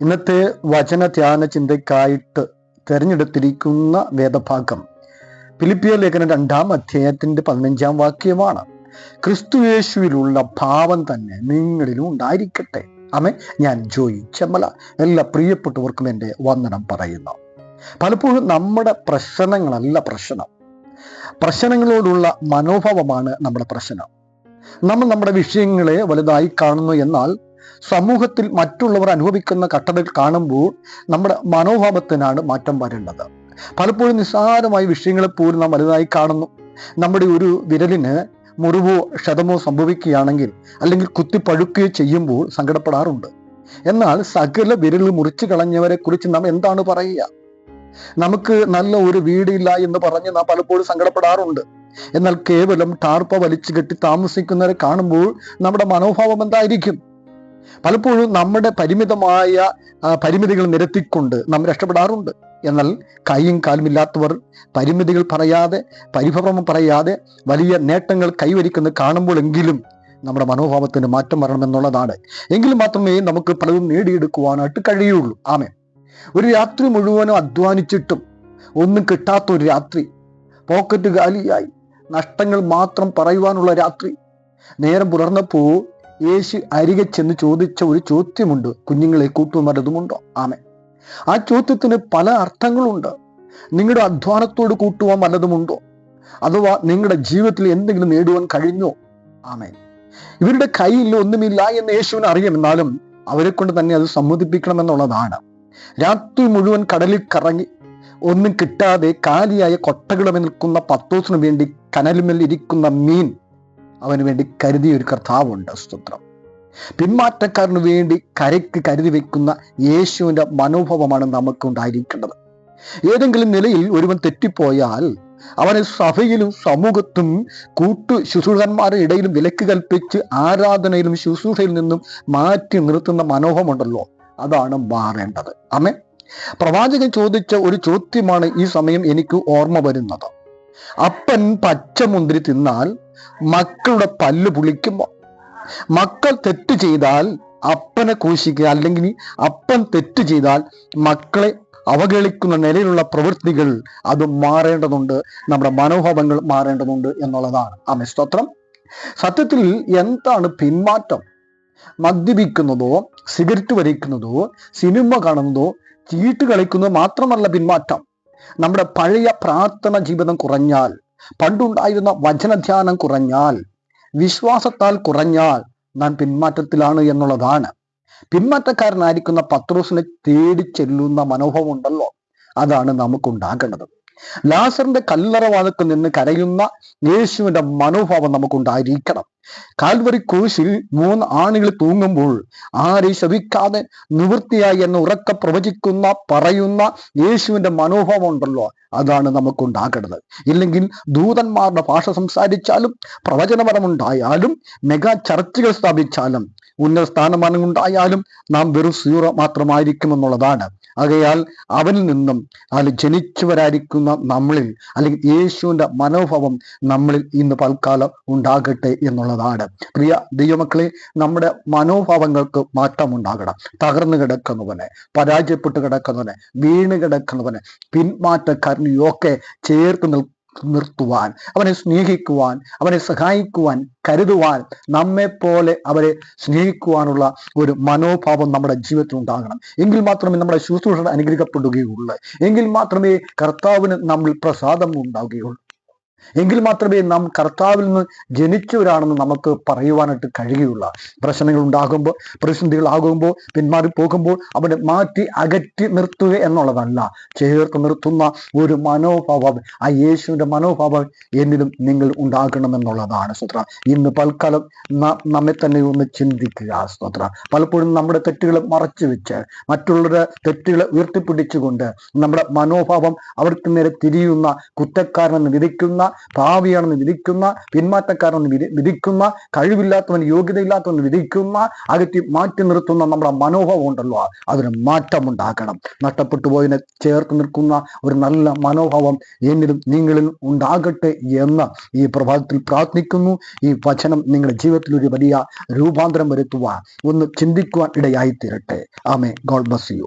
ഇന്നത്തെ വചന ധ്യാന ചിന്തയ്ക്കായിട്ട് തിരഞ്ഞെടുത്തിരിക്കുന്ന വേദഭാഗം ഫിലിപ്പിയ ലേഖനം രണ്ടാം അധ്യായത്തിന്റെ പതിനഞ്ചാം വാക്യമാണ്. ക്രിസ്തുയേശുവിലുള്ള ഭാവം തന്നെ നിങ്ങളിലും ഉണ്ടായിരിക്കട്ടെ. അമേ ഞാൻ ജോയി ചെമ്മല എല്ലാ പ്രിയപ്പെട്ടവർക്കും എന്റെ വന്ദനം പറയുന്നു. പലപ്പോഴും നമ്മുടെ പ്രശ്നങ്ങളല്ല പ്രശ്നം. പ്രശ്നങ്ങളോടുള്ള മനോഭാവമാണ് നമ്മുടെ പ്രശ്നം. നമ്മൾ നമ്മുടെ വിഷയങ്ങളെ വലുതായി കാണുന്നു എന്നാൽ സമൂഹത്തിൽ മറ്റുള്ളവർ അനുഭവിക്കുന്ന കട്ടതകൾ കാണുമ്പോൾ നമ്മുടെ മനോഭാവത്തിനാണ് മാറ്റം വരേണ്ടത്. പലപ്പോഴും നിസ്സാരമായ വിഷയങ്ങളെ പോലും നാം വലുതായി കാണുന്നു. നമ്മുടെ ഒരു വിരലിന് മുറിവോ ക്ഷതമോ സംഭവിക്കുകയാണെങ്കിൽ അല്ലെങ്കിൽ കുത്തിപ്പഴുക്കുകയോ ചെയ്യുമ്പോൾ സങ്കടപ്പെടാറുണ്ട്. എന്നാൽ സകല വിരൽ മുറിച്ചു കളഞ്ഞവരെ കുറിച്ച് നാം എന്താണ് പറയുക? നമുക്ക് നല്ല ഒരു വീടില്ല എന്ന് പറഞ്ഞ് നാം പലപ്പോഴും സങ്കടപ്പെടാറുണ്ട്. എന്നാൽ കേവലം ടാർപ്പ വലിച്ചു കെട്ടി താമസിക്കുന്നവരെ കാണുമ്പോൾ നമ്മുടെ മനോഭാവം എന്തായിരിക്കും? പലപ്പോഴും നമ്മുടെ പരിമിതമായ പരിമിതികൾ നിരത്തിക്കൊണ്ട് നാം രക്ഷപ്പെടാറുണ്ട്. എന്നാൽ കൈയും കാലുമില്ലാത്തവർ പരിമിതികൾ പറയാതെ പരിഭവം പറയാതെ വലിയ നേട്ടങ്ങൾ കൈവരിക്കുന്നത് കാണുമ്പോഴെങ്കിലും നമ്മുടെ മനോഭാവത്തിന് മാറ്റം വരണമെന്നുള്ളതാണ് എങ്കിൽ മാത്രമേ നമുക്ക് പലതും നേടിയെടുക്കുവാനായിട്ട് കഴിയുള്ളൂ. ആമേ ഒരു രാത്രി മുഴുവനും അധ്വാനിച്ചിട്ടും ഒന്നും കിട്ടാത്ത ഒരു രാത്രി പോക്കറ്റ് കാലിയായി നഷ്ടങ്ങൾ മാത്രം പറയുവാനുള്ള രാത്രി നേരം പുലർന്നപ്പോൾ യേശു അരികെ ചെന്ന് ചോദിച്ച ഒരു ചോദ്യമുണ്ട്. കുഞ്ഞുങ്ങളെ കൂട്ടുവന്മാരതുമുണ്ടോ ആമേ ആ ചോദ്യത്തിന് പല അർത്ഥങ്ങളുണ്ട്. നിങ്ങളുടെ അധ്വാനത്തോട് കൂട്ടുവാൻ വല്ലതുമുണ്ടോ? അഥവാ നിങ്ങളുടെ ജീവിതത്തിൽ എന്തെങ്കിലും നേടുവാൻ കഴിഞ്ഞോ? ആമേ ഇവരുടെ കയ്യിൽ ഒന്നുമില്ല എന്ന് യേശുവിന് അറിയാം എന്നാലും അവരെ കൊണ്ട് തന്നെ അത് സമ്മതിപ്പിക്കണമെന്നുള്ളതാണ്. രാത്രി മുഴുവൻ കടലിൽ കറങ്ങി ഒന്നും കിട്ടാതെ കാലിയായ കൊട്ടകളമിൽ നിൽക്കുന്ന പത്തോസിന് വേണ്ടി കനലുമേൽ ഇരിക്കുന്ന മീൻ അവന് വേണ്ടി കരുതിയ ഒരു കർത്താവുണ്ട്. സ്തോത്രം. പിന്മാറ്റക്കാരന് വേണ്ടി കരയ്ക്ക് കരുതി വെക്കുന്ന യേശുവിന്റെ മനോഭാവമാണ് നമുക്ക് ഉണ്ടായിരിക്കേണ്ടത് ഏതെങ്കിലും നിലയിൽ ഒരുവൻ തെറ്റിപ്പോയാൽ അവനെ സഭയിലും സമൂഹത്തും കൂട്ടു ശുശ്രൂഷന്മാരുടെ ഇടയിലും വിലക്ക് കൽപ്പിച്ച് ആരാധനയിലും ശുശ്രൂഷയിൽ നിന്നും മാറ്റി നിർത്തുന്ന മനോഹമുണ്ടല്ലോ അതാണ് മാറേണ്ടത്. അമ്മേ പ്രവാചകൻ ചോദിച്ച ഒരു ചോദ്യമാണ് ഈ സമയം എനിക്ക് ഓർമ്മ വരുന്നത്. അപ്പൻ പച്ചമുന്തിരി തിന്നാൽ മക്കളുടെ പല്ല് പുളിക്കുമ്പോ മക്കൾ തെറ്റ് ചെയ്താൽ അപ്പനെ ക്രൂശിക്കുക അല്ലെങ്കിൽ അപ്പൻ തെറ്റ് ചെയ്താൽ മക്കളെ അവഗണിക്കുന്ന നിലയിലുള്ള പ്രവൃത്തികൾ അത് മാറേണ്ടതുണ്ട് നമ്മുടെ മനോഭാവങ്ങൾ മാറേണ്ടതുണ്ട് എന്നുള്ളതാണ്. ആമേ സ്തോത്രം. സത്യത്തിൽ എന്താണ് പിന്മാറ്റം? മദ്യപിക്കുന്നതോ സിഗരറ്റ് വലിക്കുന്നതോ സിനിമ കാണുന്നതോ ചീട്ട് കളിക്കുന്നതോ മാത്രമല്ല പിന്മാറ്റം. നമ്മുടെ പഴയ പ്രാർത്ഥന ജീവിതം കുറഞ്ഞാൽ പണ്ടുണ്ടായിരുന്ന വചനധ്യാനം കുറഞ്ഞാൽ വിശ്വാസത്താൽ കുറഞ്ഞാൽ നാം പിന്മാറ്റത്തിലാണ് എന്നുള്ളതാണ്. പിന്മാറ്റക്കാരനായിരിക്കുന്ന പത്രോസിനെ തേടി ചെല്ലുന്ന മനോഭാവം ഉണ്ടല്ലോ. അതാണ് നമുക്കുണ്ടാകേണ്ടത്. ലാസറിന്റെ കല്ലറവാദത്തിൽ നിന്ന് കരയുന്ന യേശുവിന്റെ മനോഭാവം നമുക്കുണ്ടായിരിക്കണം. കാൽവരി ക്രൂശിൽ മൂന്ന് ആണികൾ തൂങ്ങുമ്പോൾ ആരെ ശവിക്കാതെ നിവൃത്തിയായി എന്ന് ഉറക്ക പ്രവചിക്കുന്ന പറയുന്ന യേശുവിന്റെ മനോഭാവം ഉണ്ടല്ലോ അതാണ് നമുക്കുണ്ടാകേണ്ടത്. ഇല്ലെങ്കിൽ ദൂതന്മാരുടെ ഭാഷ സംസാരിച്ചാലും പ്രവചനപരമുണ്ടായാലും മെഗാ ചർച്ചകൾ സ്ഥാപിച്ചാലും ഉന്നത സ്ഥാനമാനങ്ങളുണ്ടായാലും നാം വെറും സീറ മാത്രമായിരിക്കും എന്നുള്ളതാണ് ആകയാൽ അവനിൽ നിന്നും അതിൽ ജനിച്ചവരായിരിക്കുന്ന നമ്മളിൽ അല്ലെങ്കിൽ യേശുവിന്റെ മനോഭാവം നമ്മളിൽ ഇന്ന് പൽക്കാലം ഉണ്ടാകട്ടെ എന്നുള്ളതാണ്. പ്രിയ ദൈവമക്കളെ നമ്മുടെ മനോഭാവങ്ങൾക്ക് മാറ്റം ഉണ്ടാകണം തകർന്നു കിടക്കുന്നവനെ പരാജയപ്പെട്ട് കിടക്കുന്നവനെ വീണ് കിടക്കുന്നവനെ പിന്മാറ്റക്കാരനെയൊക്കെ ചേർത്ത് നിൽ നിർത്തുവാൻ അവനെ സ്നേഹിക്കുവാൻ അവനെ സഹായിക്കുവാൻ കരുതുവാൻ നമ്മെ പോലെ അവരെ സ്നേഹിക്കുവാനുള്ള ഒരു മനോഭാവം നമ്മുടെ ജീവിതത്തിൽ ഉണ്ടാകണം. എങ്കിൽ മാത്രമേ നമ്മുടെ ശുശ്രൂഷ അനുഗ്രഹിക്കപ്പെടുകയുള്ളൂ. എങ്കിൽ മാത്രമേ കർത്താവിന് നമ്മൾ പ്രസാദം ഉണ്ടാവുകയുള്ളൂ. എങ്കിൽ മാത്രമേ നാം കർത്താവിൽ നിന്ന് ജനിച്ചവരാണെന്ന് നമുക്ക് പറയുവാനായിട്ട് കഴിയുകയുള്ളൂ. പ്രശ്നങ്ങൾ ഉണ്ടാകുമ്പോൾ പ്രതിസന്ധികളാകുമ്പോൾ പിന്മാറി പോകുമ്പോൾ അവിടെ മാറ്റി അകറ്റി നിർത്തുക എന്നുള്ളതല്ല. ചേർത്ത് നിർത്തുന്ന ഒരു മനോഭാവം ആ യേശുവിന്റെ മനോഭാവം എന്നിലും നിങ്ങൾ ഉണ്ടാകണമെന്നുള്ളതാണ് സ്വത്ര ഇന്ന് പൽക്കാലം നമ്മെ തന്നെ ഒന്ന് ചിന്തിക്കുക സ്വത്ര പലപ്പോഴും നമ്മുടെ തെറ്റുകളെ മറച്ചു വെച്ച് മറ്റുള്ളവരുടെ തെറ്റുകളെ ഉയർത്തിപ്പിടിച്ചുകൊണ്ട് നമ്മുടെ മനോഭാവം അവർക്ക് നേരെ തിരിയുന്ന കുറ്റക്കാരനെന്ന് വിധിക്കുന്ന പാവിയാണെന്ന് വിധിക്കുന്ന പിന്മാറ്റക്കാരെന്ന് വിധി വിധിക്കുന്ന കഴിവില്ലാത്തവൻ യോഗ്യതയില്ലാത്തവൻ വിധിക്കുന്ന അകറ്റി മാറ്റി നിർത്തുന്ന നമ്മുടെ മനോഭാവം ഉണ്ടല്ലോ അതിന് മാറ്റമുണ്ടാക്കണം നഷ്ടപ്പെട്ടു പോയതിനെ ചേർത്ത് നിൽക്കുന്ന ഒരു നല്ല മനോഭാവം എന്നിലും നിങ്ങളിൽ ഉണ്ടാകട്ടെ എന്ന് ഈ പ്രഭാതത്തിൽ പ്രാർത്ഥിക്കുന്നു. ഈ വചനം നിങ്ങളുടെ ജീവിതത്തിൽ ഒരു വലിയ രൂപാന്തരം വരുത്തുവാൻ ഒന്ന് ചിന്തിക്കുവാൻ ഇടയായി തീരട്ടെ ആമേ ഗോഡ് ബസ് യു.